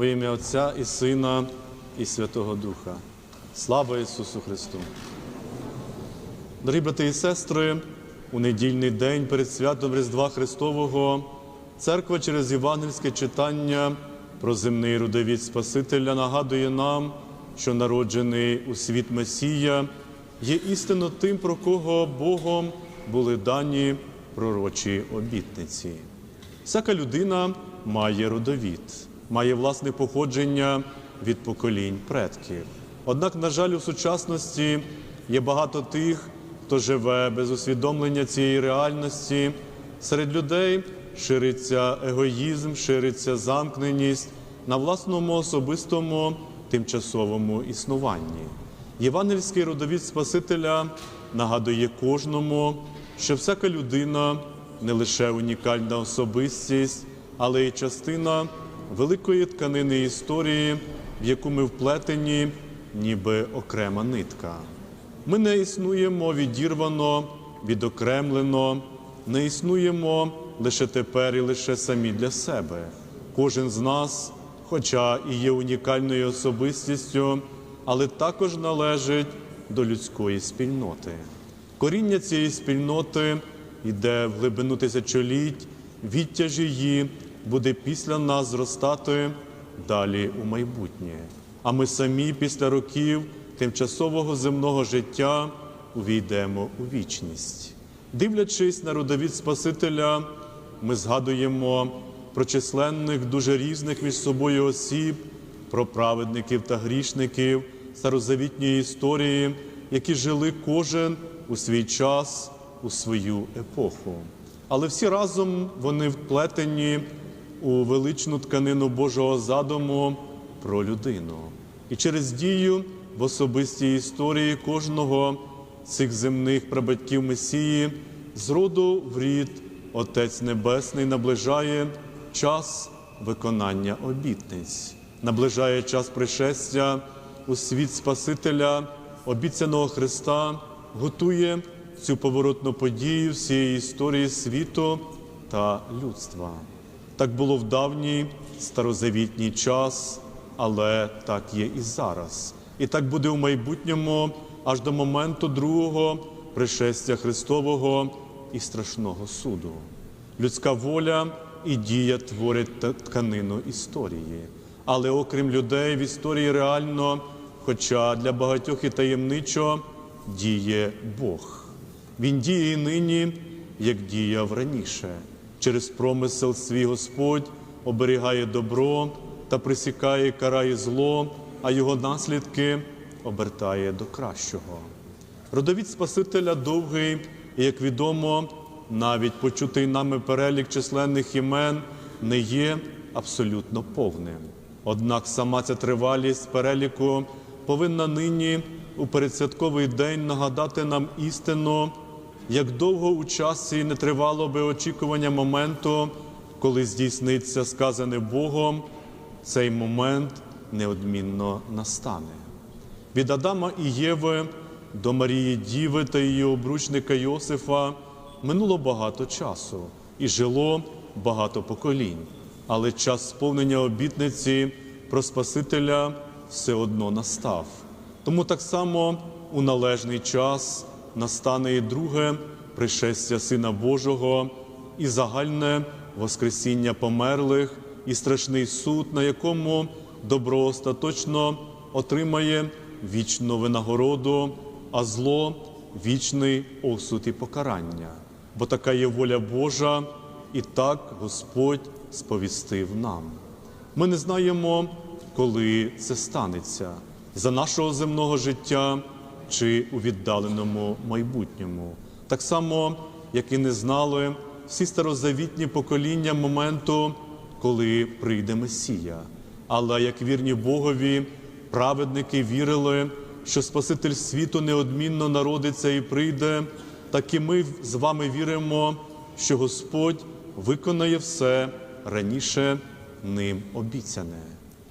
во ім'я Отця і Сина, і Святого Духа. Слава Ісусу Христу! Дорогі брати і сестри, у недільний день перед святом Різдва Христового церква через євангельське читання про земний родовід Спасителя нагадує нам, що народжений у світ Месія є істинно тим, про кого Богом були дані пророчі обітниці. Всяка людина має родовід, має власне походження від поколінь предків. Однак, на жаль, у сучасності є багато тих, хто живе без усвідомлення цієї реальності. Серед людей шириться егоїзм, шириться замкненість на власному особистому тимчасовому існуванні. Євангельський родовід Спасителя нагадує кожному, що всяка людина не лише унікальна особистість, але й частина великої тканини історії, в яку ми вплетені, ніби окрема нитка. Ми не існуємо відірвано, відокремлено, не існуємо лише тепер і лише самі для себе. Кожен з нас, хоча і є унікальною особистістю, але також належить до людської спільноти. Коріння цієї спільноти йде в глибину тисячоліть, відтяж її буде після нас зростати далі у майбутнє. А ми самі після років тимчасового земного життя увійдемо у вічність. Дивлячись на родовід Спасителя, ми згадуємо про численних, дуже різних між собою осіб, про праведників та грішників старозавітньої історії, які жили кожен у свій час, у свою епоху. Але всі разом вони вплетені у величну тканину Божого задуму про людину. І через дію в особистій історії кожного цих земних прабатьків Месії з роду в рід Отець Небесний наближає час виконання обітниць, наближає час пришестя у світ Спасителя, обіцяного Христа, готує цю поворотну подію всієї історії світу та людства. Так було в давній старозавітній час, але так є і зараз. І так буде у майбутньому аж до моменту другого пришестя Христового і страшного суду. Людська воля і дія творять тканину історії. Але окрім людей в історії реально, хоча для багатьох і таємничо, діє Бог. Він діє і нині, як діяв раніше. Через промисел свій Господь оберігає добро та присікає карає зло, а його наслідки обертає до кращого. Родовід Спасителя довгий, і, як відомо, навіть почутий нами перелік численних імен не є абсолютно повним. Однак сама ця тривалість переліку повинна нині у передсвятковий день нагадати нам істину, як довго у часі не тривало би очікування моменту, коли здійсниться сказане Богом, цей момент неодмінно настане. Від Адама і Єви до Марії Діви та її обручника Йосифа минуло багато часу і жило багато поколінь, але час сповнення обітниці про Спасителя все одно настав. Тому так само у належний час настане і друге пришестя Сина Божого і загальне Воскресіння померлих, і страшний суд, на якому добро остаточно отримає вічну винагороду, а зло вічний осуд і покарання. Бо така є воля Божа, і так Господь сповістив нам. Ми не знаємо, коли це станеться за нашого земного життя чи у віддаленому майбутньому. Так само, як і не знали всі старозавітні покоління моменту, коли прийде Месія. Але як вірні Богові, праведники вірили, що Спаситель світу неодмінно народиться і прийде, так і ми з вами віримо, що Господь виконає все раніше ним обіцяне.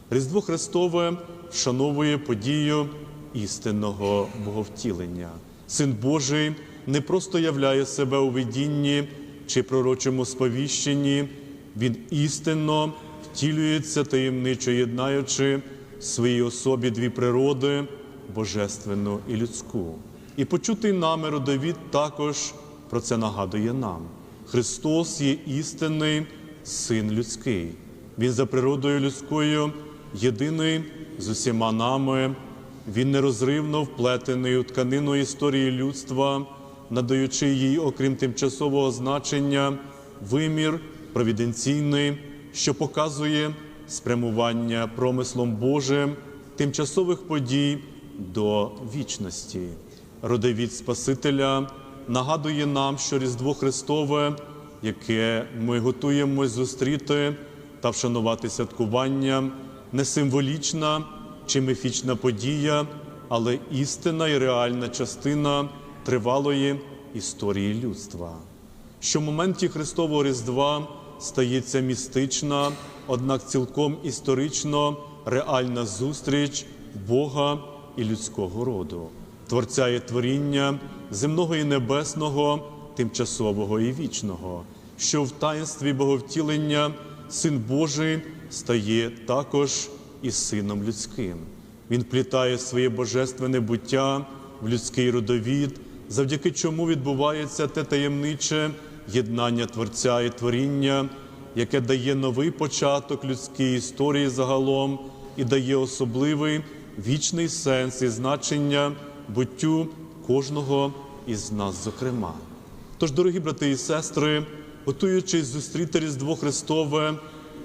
Різдво Христове вшановує подію істинного боговтілення. Син Божий не просто являє себе у видінні чи пророчому сповіщенні, Він істинно втілюється таємничо єднаючи в своїй особі дві природи божественну і людську. І почутий нами родовід також про це нагадує нам. Христос є істинний Син людський. Він за природою людською єдиний з усіма нами. Він нерозривно вплетений у тканину історії людства, надаючи їй, окрім тимчасового значення, вимір провіденційний, що показує спрямування промислом Божим тимчасових подій до вічності. Родовід Спасителя нагадує нам, що Різдво Христове, яке ми готуємось зустріти та вшанувати святкуванням, не символічна чи міфічна подія, але істинна і реальна частина тривалої історії людства. Що в моменті Христового Різдва стається містична, однак цілком історично реальна зустріч Бога і людського роду, Творця і творіння земного і небесного, тимчасового і вічного, що в таїнстві Боговтілення Син Божий стає також і сином людським. Він плітає своє божественне буття в людський родовід, завдяки чому відбувається те таємниче єднання Творця і творіння, яке дає новий початок людській історії загалом і дає особливий вічний сенс і значення буттю кожного із нас, зокрема. Тож, дорогі брати і сестри, готуючись зустріти Різдво Христове,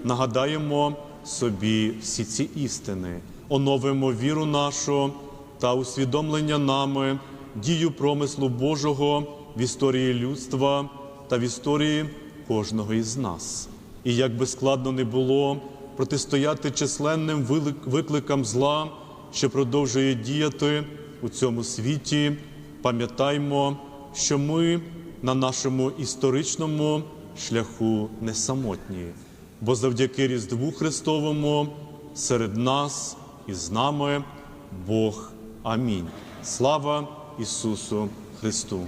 нагадаємо собі всі ці істини, оновимо віру нашу та усвідомлення нами дію промислу Божого в історії людства та в історії кожного із нас. І як би складно не було протистояти численним викликам зла, що продовжує діяти у цьому світі, пам'ятаймо, що ми на нашому історичному шляху не самотні, бо завдяки Різдву Христовому серед нас і з нами Бог. Амінь. Слава Ісусу Христу!